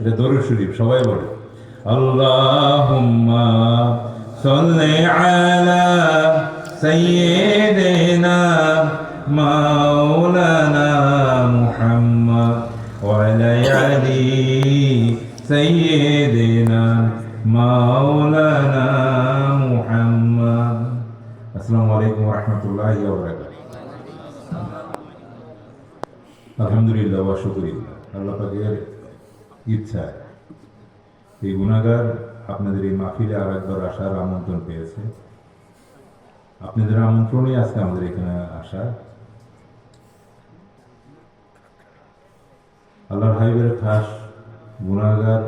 এটা দরুদ শরীফ, সবাই বলে। আল্লাহুম্মা সাল্লি আলা সাইয়্যিদিনা মাওলানা মুহাম্মদ ওয়া আলা আলি মাওলানা মুহাম্মদ। আসসালামু আলাইকুম ওয়া রাহমাতুল্লাহি আলহামদুলিল্লাহ, ওয়া আল্লাহ পাকের ইচ্ছায় এই গুণাগার আপনাদের এই মাহফিলে আর একবার আসার আমন্ত্রণ পেয়েছে। আপনাদের আমন্ত্রণই আজকে আমাদের এখানে আসা। আল্লাহর হাইবের খাস গুণাগার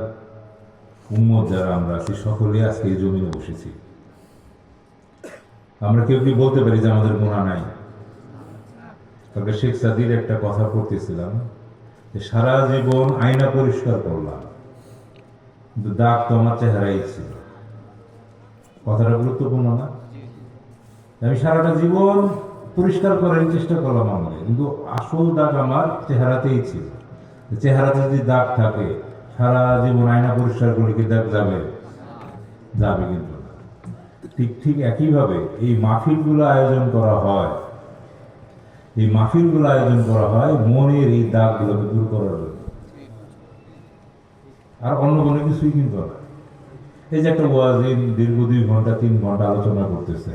উম্মত যারা আমরা আছি সকলে আজকে এই জমিনে বসেছি। আমরা কেউ কি বলতে পারি যে আমাদের গুণা নাই? তবে শেখ সাদির একটা কথা পড়তেছিলাম যে সারা জীবন আয়না পরিষ্কার করলাম কিন্তু দাগ তো আমার চেহারাই ছিল। কথাটা গুরুত্বপূর্ণ না? আমি সারাটা জীবন পরিষ্কার করার চেষ্টা করলাম আমাকে কিন্তু আসল দাগ আমার চেহারাতেই ছিল। চেহারাতে যদি দাগ থাকে সারা জীবন আয়না পরিষ্কার করলে কি দাগ যাবে? যাবে কিন্তু ঠিক ঠিক একইভাবে এই মাহফিলগুলো আয়োজন করা হয় এই মাহফিলগুলো আয়োজন করা হয় মনের এই দাগগুলোকে দূর করার জন্য। আর অন্য কোনো কিছুই কিন্তু না। এই যে একটা ওয়াজিন দীর্ঘ দুই ঘণ্টা, তিন ঘণ্টা আলোচনা করতেছে,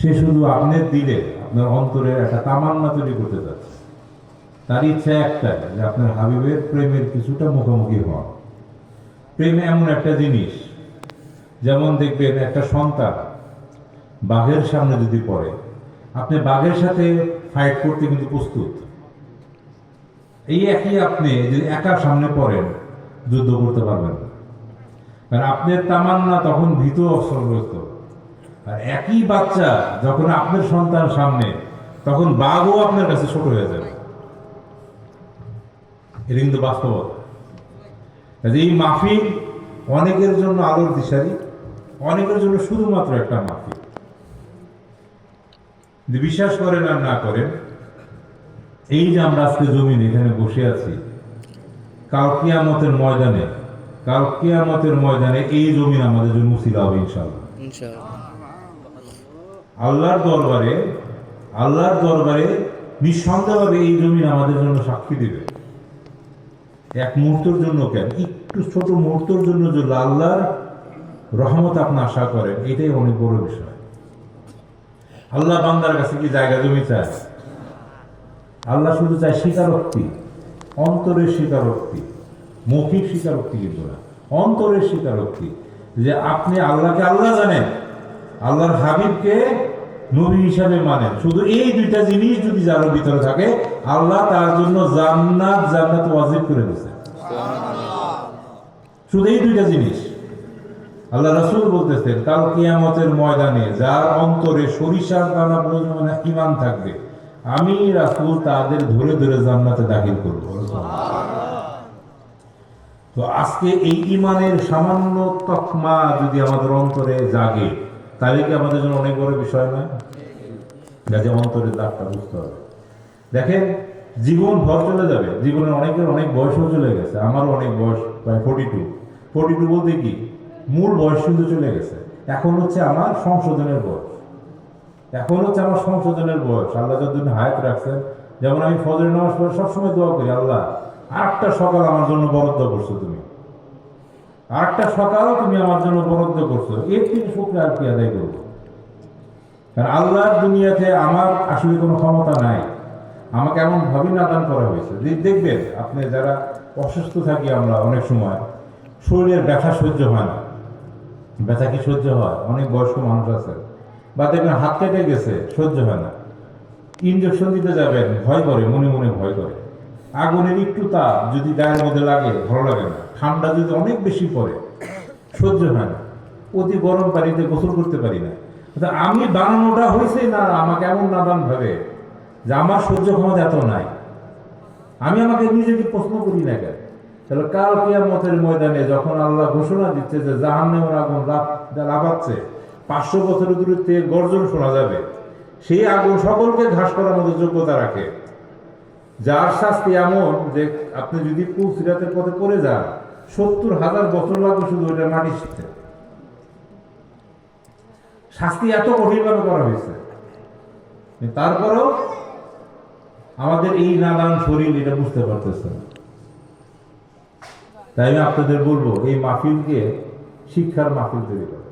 সে শুধু আপনার দিলে, আপনার অন্তরে একটা তামান্না তৈরি করতে যাচ্ছে। তার ইচ্ছা একটাই যে আপনার হাবিবের প্রেমের কিছুটা মুখোমুখি হন। প্রেম এমন একটা জিনিস, যেমন দেখবেন একটা সন্তান বাঘের সামনে যদি পড়ে আপনি বাঘের সাথে ফাইট করতে কিন্তু প্রস্তুত। এই একই আপনি যদি একা সামনে পড়েন, যুদ্ধ করতে পারবেন কারণ আপনার তামান্না তখন ভীত অস্ত্রগ্রস্ত। আর একই বাচ্চা যখন আপনার সন্তান সামনে, তখন বাঘও আপনার কাছে ছোট হয়ে যাবে। এটা কিন্তু বাস্তবতা এই মাহফিল অনেকের জন্য আলোর দিশারি, অনেকের জন্য শুধুমাত্র একটা মাহফিল। যদি বিশ্বাস করেন আর না করেন এই যে আমরা আজকে জমিন এখানে বসে আছি কাল কিয়ামতের ময়দানে কাল কিয়ামতের ময়দানে এই জমিন আমাদের জন্য মুসিলা হবে ইনশাল্লাহ ইনশাআল্লাহ। আল্লাহর দরবারে আল্লাহর দরবারে নিঃসন্দেহভাবে এই জমিন আমাদের জন্য সাক্ষী দেবে। এক মুহূর্তের জন্য কেন? একটু ছোট মুহূর্তের জন্য যদি আল্লাহর রহমত আপনি আশা করেন এটাই অনেক বড় বিষয়। আল্লাহ বান্দার কাছে কি জায়গা, জমি চায়? আল্লাহ শুধু চায় স্বীকারোক্তি, অন্তরের স্বীকারোক্তি, মৌখিক স্বীকারোক্তি কিন্তু না, অন্তরের স্বীকারোক্তি, যে আপনি আল্লাহকে আল্লাহ জানেন, আল্লাহর হাবিবকে নবী হিসাবে মানেন। শুধু এই দুইটা জিনিস যদি যার ভিতরে থাকে, আল্লাহ তার জন্য জান্নাত জান্নাত ওয়াজিব করে দিয়েছে শুধু এই দুইটা জিনিস। আল্লাহ রাসূল বলতেছেন, কাল কিয়ামতের ময়দানে যার অন্তরে সরিষার দানা পরিমাণে ইমান থাকবে, আমি রাসূল তাদের ধরে ধরে জান্নাতে দাখিল করব। তো আজকে এই ইমানের সামান্য তকমা যদি আমাদের অন্তরে জাগে, তাহলে কি আমাদের জন্য অনেক বড় বিষয় নয় কাজে অন্তরের দাগটা বুঝতে হবে। দেখেন, জীবন ভর চলে যাবে। জীবনের অনেকের অনেক বয়সও চলে গেছে। আমারও অনেক বয়স, প্রায় ফোর্টি টু ফোর্টি টু বলতে কি? মূল বয়স কিন্তু চলে গেছে। এখন হচ্ছে আমার সংশোধনের বয়স। এখন হচ্ছে আমার সংশোধনের বয়স। আল্লাহ যতদিন হায়াত রাখছেন, যেমন আমি ফজর নামাজ পড়ে সবসময় দোয়া করি, আল্লাহ, আরেকটা সকাল আমার জন্য বরাদ্দ করছ তুমি। আরেকটা সকালও তুমি আমার জন্য বরাদ্দ করছ। এর থেকে শুক্র আর কি আদায় করব? কারণ আল্লাহর দুনিয়াতে আমার আসলে কোনো ক্ষমতা নাই। আমাকে এমন ভাবে নাদান করা হয়েছে। যে দেখবেন, আপনি যারা অসুস্থ থাকি আমরা অনেক সময়, শরীরের ব্যথা সহ্য হয় না। ব্যথা কি সহ্য হয়? অনেক বয়স্ক মানুষ আছে। বা দেখবেন হাত কেটে গেছে, সহ্য হয় না। ইঞ্জেকশন দিতে যাবেন, ভয় করে, মনে মনে ভয় করে। আগুনের একটু তাপ যদি গায়ের মধ্যে লাগে, ভালো লাগে না। ঠান্ডা যদি অনেক বেশি পড়ে, সহ্য হয় না। অতি গরম পানিতে গোসল করতে পারি না। তা আমি বানানোটা হয়েছে না আমাকে এমন নাদান ভাবে? যে আমার সহ্য ক্ষমতা এত নাই। আমি আমাকে নিজেকে প্রশ্ন করি না কেন? তাহলে কাল কিয়ামতের ময়দানে যখন আল্লাহ ঘোষণা দিচ্ছে যে জাহান্নামের আগুন লাভ লাভাচ্ছে পাঁচশো বছরের দূরত্বে গর্জন শোনা যাবে। সেই আগুন সকলকে ঘাস করার মতো যোগ্যতা রাখে। যার শাস্তি এমন যে আপনি যদি কুল সিরাতের পথে পড়ে যান, সত্তর হাজার বছর লাগবে শুধু ওইটা মাটি শিখতে শাস্তি এত কঠিনভাবে করা হয়েছে। তারপরেও আমাদের এই নানান শরীর এটা বুঝতে পারতেছে না তাই আমি আপনাদের বলব, এই মাহফিলকে শিক্ষার মাহফিল তৈরি করে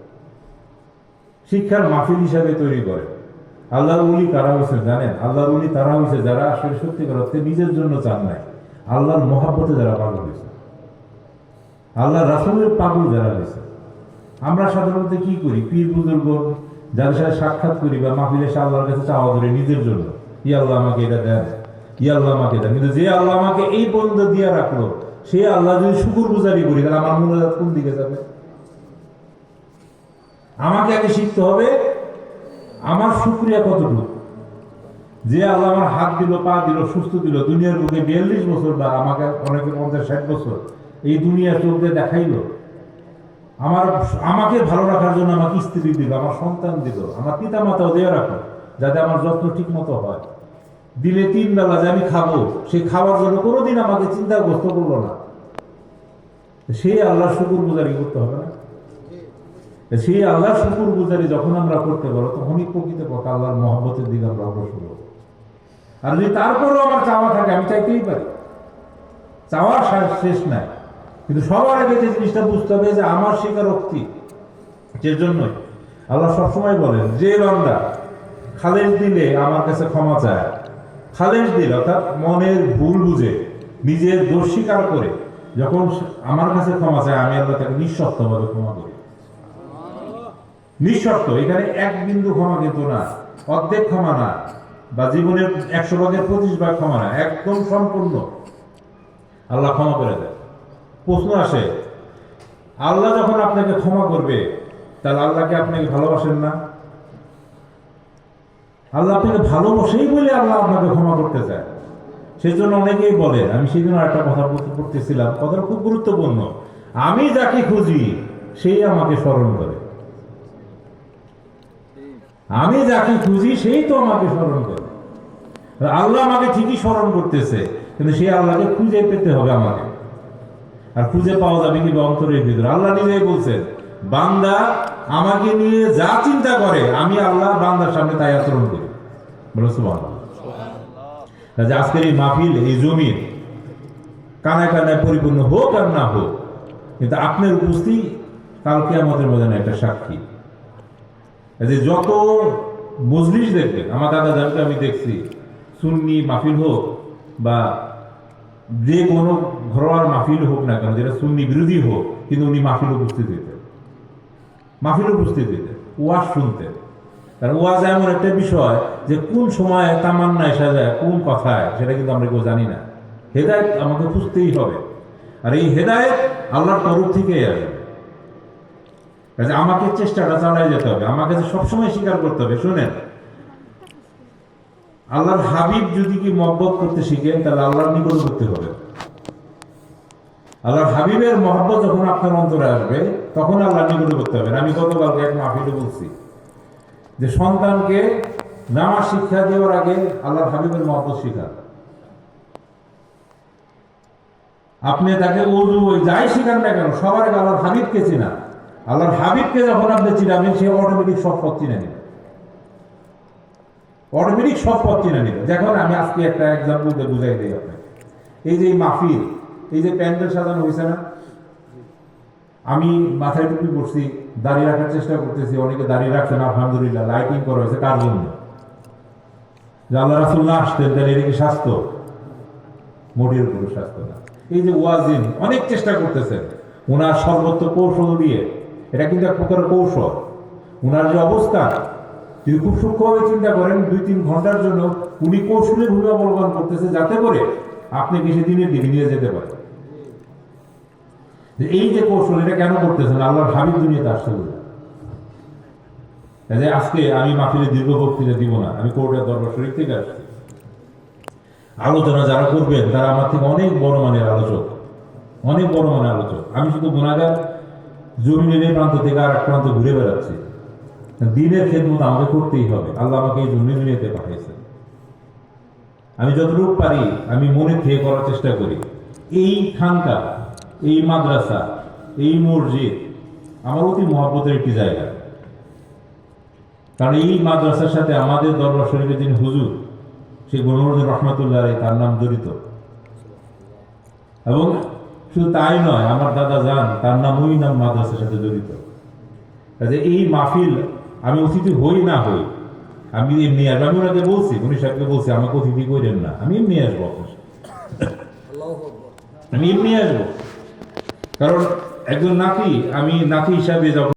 শিক্ষার মাহফিল হিসাবে তৈরি করে আল্লাহর উলি কারা হয়েছে জানেন? আল্লাহর উলি তারা হয়েছে যারা আসলে সত্যিকার অর্থে নিজের জন্য চান নাই। আল্লাহর মহাব্বতে যারা পাগল হয়েছে। আল্লাহ রাসুলের পাগল যারা হয়েছে। আমরা সাধারণত কি করি? পীর বুজুর্গ যাদের সাথে সাক্ষাৎ করি বা মাহফিলে এসে আল্লাহর কাছে চাওয়া করি নিজের জন্য, ই আল্লাহ আমাকে এটা দেন। ই আল্লাহ আমাকে দেন। কিন্তু যে আল্লাহ আমাকে এই পর্যন্ত দিয়ে রাখল সে আল্লাহ যদি শুকুর গুজারি করি, তাহলে আমার মনে কোন দিকে যাবে? আমাকে আগে শিখতে হবে, আমার শুক্রিয়া কতটুকু? যে আল্লাহ আমার হাত দিল, পা দিল, সুস্থ দিল, দুনিয়ার বুকে বিয়াল্লিশ বছর বা আমাকে অনেকে পঞ্চাশ ষাট বছর এই দুনিয়া চোখ দিয়ে দেখাইলো। আমার, আমাকে ভালো রাখার জন্য আমাকে স্ত্রী দিল, আমার সন্তান দিল, আমার পিতা মাতাও দেওয়া রাখো, যাতে আমার যত্ন ঠিক মতো হয়। দিলে তিন বেলা যে আমি খাব সেই খাওয়ার জন্য কোনোদিন আমাকে চিন্তাগ্রস্ত করল না। সেই আল্লাহ শুকুর গুজারি করতে হবে না। সেই আল্লাহ শুকুর গুজারি যখন আমরা করতে পারব, তখনই প্রকৃত পক্ষে আল্লাহর মহব্বতের দিকে আমরা অগ্রসর হব। আর যদি তারপরেও আমার চাওয়া থাকে, আমি চাইতেই পারি। চাওয়ার শেষ নাই। কিন্তু সবার আগে যে জিনিসটা বুঝতে হবে, যে আমার স্বীকারোক্তি, যে জন্যই আল্লাহ সবসময় বলেন, যে বান্দা খালেজ দিলে আমার কাছে ক্ষমা চায়। খালেজ দিল অর্থাৎ মনের ভুল বুঝে, নিজের দোষ স্বীকার করে যখন আমার কাছে ক্ষমা চায়, আমি আল্লাহ তাকে নিঃশর্তভাবে ক্ষমা করি। নিঃশর্ত, এখানে এক বিন্দু ক্ষমা কিন্তু না, অর্ধেক ক্ষমা না, বা জীবনের একশো ভাগের পঁচিশ ভাগ ক্ষমা না, একদম সম্পূর্ণ। আল্লাহ ক্ষমা করে দেয় প্রশ্ন আসে, আল্লাহ যখন আপনাকে ক্ষমা করবে, তাহলে আল্লাহকে আপনাকে ভালোবাসেন না? আল্লাহ আপনাকে ভালোবাসেই বলে আল্লাহ আপনাকে ক্ষমা করতে চায়। সেই জন্য অনেকেই বলে, আমি জন্য একটা কথা পড়তেছিলাম, কথাটা খুব গুরুত্বপূর্ণ। আমি যাকে খুঁজি, সেই আমাকে স্মরণ করে। আমি যাকে খুঁজি, সেই তো আমাকে স্মরণ করে। আল্লাহ আমাকে ঠিকই স্মরণ করতেছে, কিন্তু সেই আল্লাহকে খুঁজে পেতে হবে আমাকে। আর খুঁজে পাওয়া যাবে কি অন্তরের ভিতরে। আল্লাহ নিজেই বলছেন, বান্দা আমাকে নিয়ে যা চিন্তা করে, আমি আল্লাহ বান্দার সামনে তাই আচরণ করি। বলে সুবহানাল্লাহ। কাজে আজকের এই মাহফিল, এই জমির কানায় কানায় পরিপূর্ণ হোক আর না হোক, কিন্তু আপনার উপস্থিতি কালকে আমাদের মধ্যে একটা সাক্ষী। যে যত মজলিস দেখবেন, আমার দাদা যাকে আমি দেখছি, সুন্নি মাহফিল হোক বা যে কোনো ঘরোয়ার মাহফিল হোক না কেন, যেটা সুন্নি বিরোধী হোক, কিন্তু উনি মাহফিল উপস্থিত হইতেন। মাহফিল উপস্থিত হইতেন, ওয়াজ শুনতেন। কারণ ওয়াজ এমন একটা বিষয় যে কোন সময় তামান্না এসা যায়, কোন কথায়, সেটা কিন্তু আমরা কেউ জানি না। হেদায়ত আমাকে খুঁজতেই হবে। আর এই হেদায়ত আল্লাহর তরফ থেকেই আসবে। কাজে আমাকে চেষ্টাটা চালাই যেতে হবে। আমাকে সবসময় স্বীকার করতে হবে, শোনেন। আল্লাহর হাবিব যদি কি মহব্বত করতে শিখেন তাহলে আল্লাহর নিকট করতে হবে। আল্লাহর হাবিবের মহব্বত যখন আপনার অন্তরে আসবে, তখন আল্লাহর নিকট করতে হবে। আমি গতকালকে এক মাহফিলে বলছি যে সন্তানকে নামাজ শিক্ষা দেওয়ার আগে আল্লাহর হাবিবের মহব্বত শিখান আপনি তাকে উর্দু যাই শিখান না কেন, সবার আগে আল্লাহর হাবিবকে চিনা। আল্লাহর হাবিবকে যখন আপনি চিনাবেন, সে অটোমেটিক সব পথ চিনে নেবে। অটোমেটিক সব পথ চিনে নেবে। দেখুন, আমি আজকে একটা এক্সাম্পল বুঝাই দিই আপনাকে। এই যে মাহফিল, এই যে প্যান্ডেল সাজানো হয়েছে না আমি মাথায় টুপি পড়ছি দাঁড়িয়ে রাখার চেষ্টা করতেছি, অনেকে দাঁড়িয়ে রাখছেন আলহামদুলিল্লাহ লাইটিং করা হয়েছে, কার জন্য? যে আল্লাহ রাসুল না আসতেন, তাহলে এটা কি স্বাস্থ্য, মোটের কোনো স্বাস্থ্য না। এই যে ওয়াজিন, অনেক চেষ্টা করতেছেন ওনার সর্বত্র কৌশল দিয়ে, এটা কিন্তু এক প্রকার কৌশল। ওনার যে অবস্থা, যদি খুব সূক্ষ্মভাবে চিন্তা করেন, দুই তিন ঘণ্টার জন্য উনি কৌশলের ভূমিকা অবলম্বন করতেছে, যাতে করে আপনি কিছু দিনের দিকে নিয়ে যেতে পারেন। এই যে কৌশল, এটা কেন করতেছেন? আল্লাহর হাবিব দুনিয়াতে আসতে বলে। কাজে আজকে আমি মাহফিলে দীর্ঘ বক্তৃতা দিব না, আমি কোর্টের দরবার শরীর থেকে আসছি। আলোচনা যারা করবেন, তারা আমার থেকে অনেক বড় মানের আলোচক, অনেক বড় মানের আলোচক। আমি শুধু গুণাগার জমিনের এই প্রান্ত থেকে আর এক প্রান্ত ঘুরে বেড়াচ্ছি। দিনের খেদমত আমাকে করতেই হবে। আল্লাহ আমাকে এই জমি দুনিয়াতে পাঠিয়েছেন। আমি যতটুকু পারি, আমি মনে থেকে করার চেষ্টা করি। এই খানকা এই মাদ্রাসা এই মসজিদ আমার অতি মহব্বতের একটি জায়গা। কারণ এই মাদ্রাসার সাথে আমাদের দরবার শরীফের যিনি হুজুর সেই গণরুদ্দিন রহমতুল্লাহ তার নাম জড়িত। এবং শুধু তাই নয় আমার দাদা যান তার নাম ওই নাম মাদ্রাসার সাথে জড়িত। কাজে এই মাহফিল আমি অতিথি হই না হই আমি এমনি আসব। আমি ওনাকে বলছি উনি সাহেবকে বলছি আমাকে অতিথি করেন না। আমি এমনি আসব আমি এমনি আসব। কারণ একজন নাকি আমি নাকি হিসাবে যখন